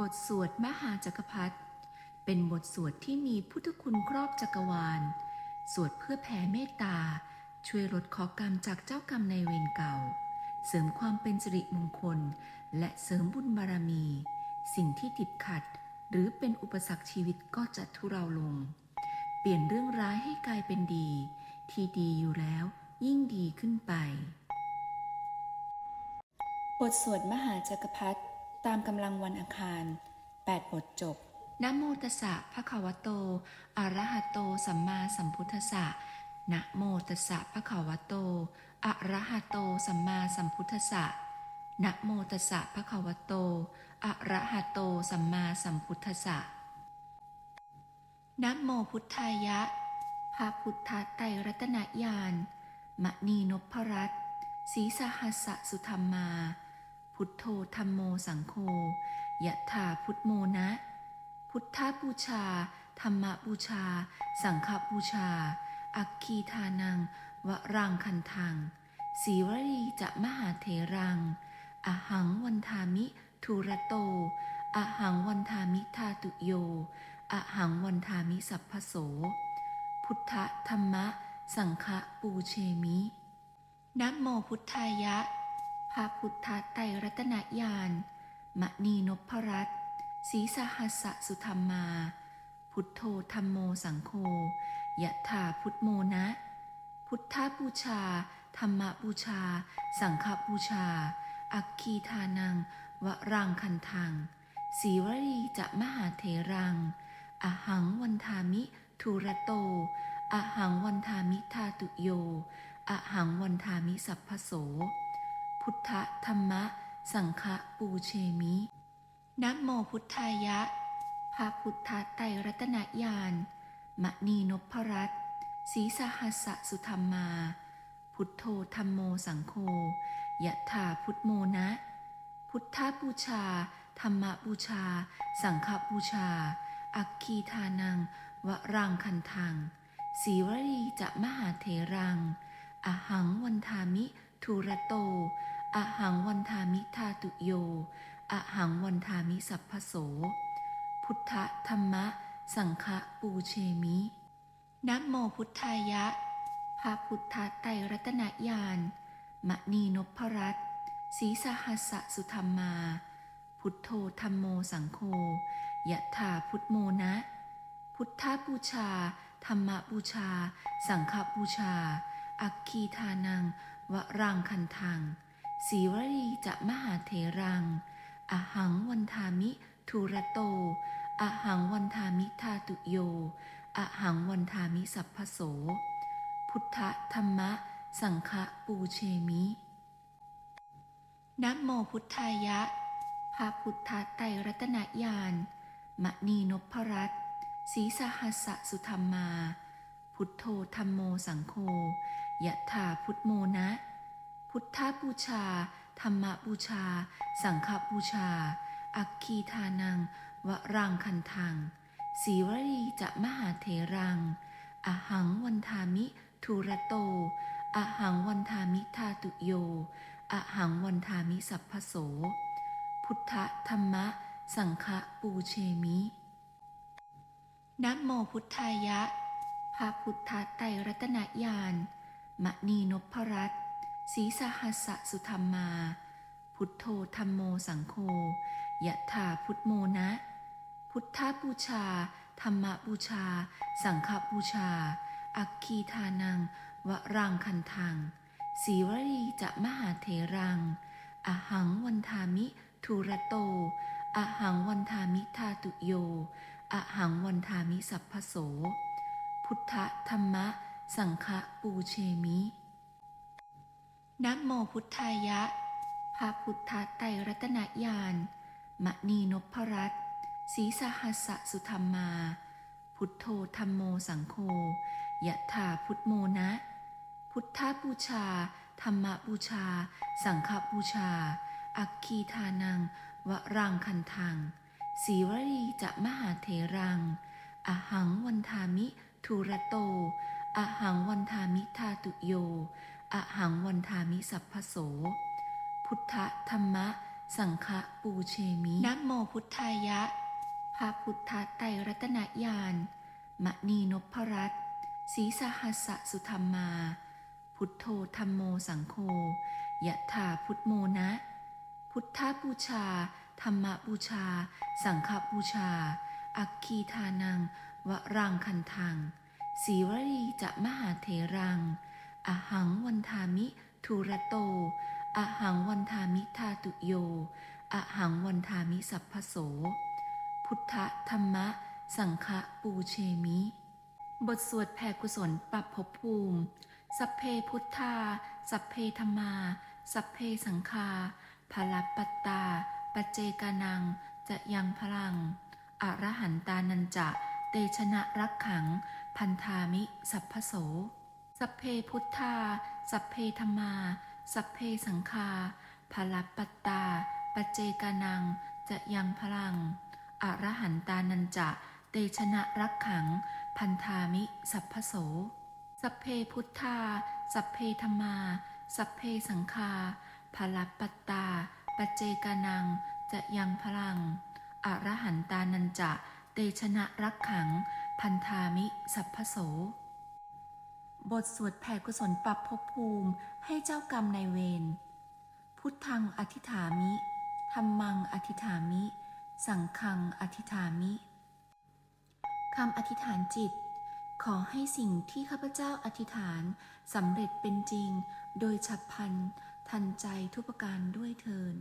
บทสวดมหาจักรพรรดิเป็นบทสวดที่มีพุทธคุณครอบจักรวาล สวดเพื่อแผ่เมตตา ช่วยลดขอกรรมจากเจ้ากรรมในเวรเก่า เสริมความเป็นสิริมงคล และเสริมบุญบารมี สิ่งที่ติดขัด หรือเป็นอุปสรรคชีวิตก็จะทุเราลง เปลี่ยนเรื่องร้ายให้กลายเป็นดี ที่ดีอยู่แล้วยิ่งดีขึ้นไป บทสวดมหาจักรพรรดิ ตามกำลังวันอังคาร 8 บทจบนะโมตัสสะภะคะวะโต อะระหะโต สัมมาสัมพุทธัสสะนะโมตัสสะภะคะวะโต อะระหะโต สัมมาสัมพุทธัสสะนะโมตัสสะภะคะวะโต อะระหะโต สัมมาสัมพุทธัสสะนะโมพุทธายะ พระพุทธไตรรัตนญาณมณีนพรัตน์ศรีสหัสสะสุธรรมา พุทโธธรรมโมสังโฆยะถาพุทโมนะ พุทธบูชา ธรรมบูชา สังฆบูชา อักคีทานัง วรังคันทังสีวรีจะมหาเถรัง อหังวันทามิทุระโต อหังวันทามิทาตุโย อหังวันทามิสัพพโส พุทธธรรมะ สังฆปูเชมินะโมพุทธายะ พระพุทธไตรรัตนญาณมณีนพรัตน์ศรีสหัสสะสุธรรมา พุทโธธรรมโมสังโฆยะถาพุทโมนะ พุทธบูชา ธรรมบูชา สังฆบูชา อักคีทานัง วรังคันทังสีวรีจะมหาเถรัง อหังวันทามิทุระโต อหังวันทามิทาตุโย อหังวันทามิสัพพโส พุทธธรรมะ สังฆปูเชมินะโมพุทธายะ พระพุทธไตรรัตนญาณมณีนพรัตน์ศีสหัสสะสุธรรมา พุทโธธรรมโมสังโฆยะถาพุทโมนะ พุทธบูชา ธรรมบูชา สังฆบูชา อักคีทานัง วรังคันทังสีวรีจะมหาเถรัง อหังวันทามิ ทุระโต อหังวันทามิทาตุโยอหังวันทามิสัพพโส พุทธธรรมะ สังฆปูเชมินะโมพุทธายะ พระพุทธไตรรัตนญาณมณีนพรัตน์ศรีสหัสสะสุธรรมา พุทโธธรรมโมสังโฆยะถาพุทโมนะ พุทธบูชา ธรรมบูชา สังฆบูชา อักคีทานัง วรังคันทัง สีวรีจะมหาเถรัง อหังวันทามิทุระโต อหังวันทามิทาตุโย อหังวันทามิสัพพโส พุทธธรรมะ สังฆปูเชมินะโมพุทธายะ พระพุทธไตรรัตนญาณมณีนพรัตน์ศีสหัสสุธรรมา พุทโธธรรมโมสังโฆยะถาพุทโมนะ พุทธบูชา ธรรมบูชา สังฆบูชา อักคีทานัง วรังคันทังสีวรีจะมหาเถรัง อหังวันทามิ ทุระโต อหังวันทามิทาตุโย อหังวันทามิสัพพโส พุทธธรรมะ สังฆปูเชมินะโมพุทธายะ พระพุทธไตรรัตนญาณมณีนพรัตน์ ศรีสหัสสุธรรมา พุทโธธรรมโมสังโฆยะถาพุทโมนะ พุทธบูชา ธรรมบูชา สังฆบูชา อักคีทานัง วรังคันทังสีวรีจะมหาเถรัง อหังวันทามิทุระโต อหังวันทามิทาตุโย อหังวันทามิสัพพโส พุทธธรรมะ สังฆปูเชมิ นะโมพุทธายะพระพุทธไตรรัตนญาณมณีนพรัตน์ศีสหัสสุธรรมา พุทโธธรรมโมสังโฆยะถาพุทโมนะ พุทธบูชา ธรรมบูชา สังฆบูชา อักคีทานัง วรังคันทัง สีวรีจะมหาเถรัง อหังวันทามิทุระโต อหังวันทามิทาตุโย อหังวันทามิสัพพโส พุทธธรรมะสสังฆปูเชมินะโมพุทธายะ พระพุทธไตรรัตนญาณมณีนพรัตน์ศรีสหัสสะสุธรรมา พุทโธธรรมโมสังโฆยะถาพุทโมนะ พุทธบูชา ธรรมบูชา สังฆบูชา อักคีทานัง วรังคันทังสีวรีจะมหาเถรัง อหังวันทามิทุระโต อหังวันทามิทาตุโย อหังวันทามิสัพพโส พุทธธรรมะ สังฆปูเชมิ บทสวดแผ่กุศลปรับภพภูมิ สัพเพพุทธา สัพเพธรรมา สัพเพสังฆาพลัปปัตตาปเจกานัง จะยังพลัง อรหันตานันจะ เตชนะรักขัง พันธามิ สัพพโส สัพเพพุทธา สัพเพธรรมา สัพเพสังฆาพลัปปัตตาปเจกานัง จะยังพลัง อรหันตานันจะ เตชนะรักขัง พันธามิ สัพพโส สัพเพพุทธา สัพเพธรรมา สัพเพสังฆาพลัปปัตตาปเจกานัง จะยังพลัง อรหันตานันจะ เตชนะรักขัง พันธามิ สัพพโส บทสวดแผ่กุศลปรับภพภูมิให้เจ้ากรรมนายเวร พุทธังอธิฐามิธรรมังอธิฐามิ สังฆังอธิฐามิ คำอธิษฐานจิต ขอให้สิ่งที่ข้าพเจ้าอธิษฐานสำเร็จเป็นจริง โดยฉับพลันทันใจทุกประการด้วยเทิน